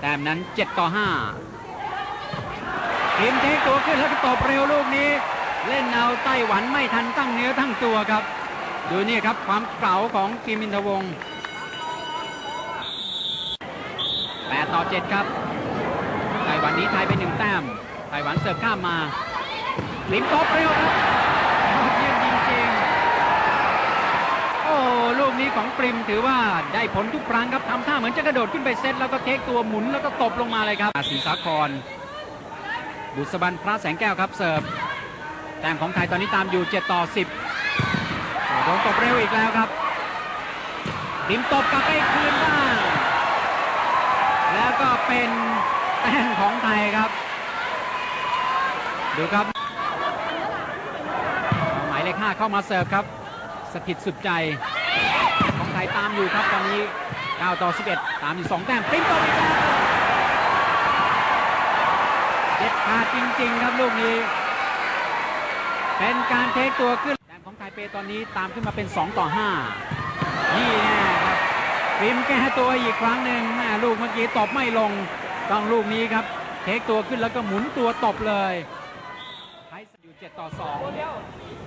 แต้มนั้น 7 ต่อ 5 ทีมเทคตัวขึ้นแล้วก็ตบเร็วลูกนี้ เล่นเอาไต้หวันไม่ทันตั้งเนื้อตั้งตัวครับ ดูนี่ครับความเก๋าของทีมินทวงศ์8ต่อ 7 ครับ ไต้หวันนี้ไทยไปหนึ่งแต้ม ไต้หวันเสิร์ฟข้ามมาลิมตบเร็วครับยอดเยี่ยมจริงๆ โอ้ลูกนี้ ของปริมถือว่าได้ผลทุกครั้งครับทำท่าเหมือนจะกระโดดขึ้นไปเซตแล้วก็เทคตัวหมุนแล้วก็ตบลงมาเลยครับศรีสาคร บุษบันพระแสงแก้วครับเสิร์ฟแต้มของไทยตอนนี้ตามอยู่ 7 ต่อ 10โอ้โดนตบเร็วอีกแล้วครับริมตบกลับไปคืนบ้างแล้วก็เป็นแต้มของไทยครับดูครับหมายเลข5เข้ามาเสิร์ฟครับสถิตสุดใจ ไทยตามอยู่ครับตอนนี้ 9 ต่อ 11 ตามอยู่ 2 แต้มปริ้นตบอีกแล้วเด็ดขาดจริง ๆ ครับลูกนี้ เป็นการเทคตัวขึ้นแต้มของไทยเปตอนนี้ตามขึ้นมาเป็น 2 ต่อ 5 นี่แน่ครับปริมแก้ตัวอีกครั้งหนึ่งลูกเมื่อกี้ตบไม่ลงต้องลูกนี้ครับ เทคตัวขึ้นแล้วก็หมุนตัวตบเลยไทยอยู่ 7 ต่อ 2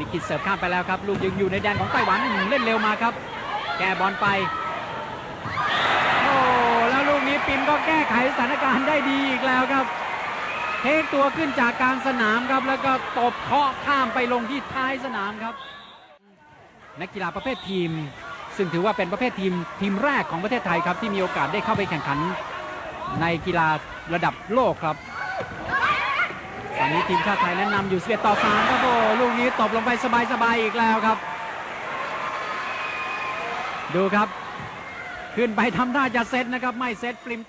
ลิขิตเสิร์ฟข้ามไปแล้วครับ ลูกยังอยู่ในแดนของไต้หวันเล่นเร็วมาครับ แก้บอลไป โอ้แล้วลูกนี้ปิมก็แก้ไขสถานการณ์ได้ดีอีกแล้วครับ เทคตัวขึ้นจากกลางสนามครับ แล้วก็ตบเคาะข้ามไปลงที่ท้ายสนามครับ นักกีฬาประเภททีม ซึ่งถือว่าเป็นประเภททีมทีมแรกของประเทศไทยครับที่มีโอกาสได้เข้าไปแข่งขันในกีฬาระดับโลกครับ นนี้ทีมชาติไทยแนะนำอยู่11ต่อ3ครับโอ้ลูกนี้ตบลงไปสบายๆอีกแล้วครับ ดูครับ ขึ้นไปทำท่าจะเซตนะครับ ไม่เซตปริมต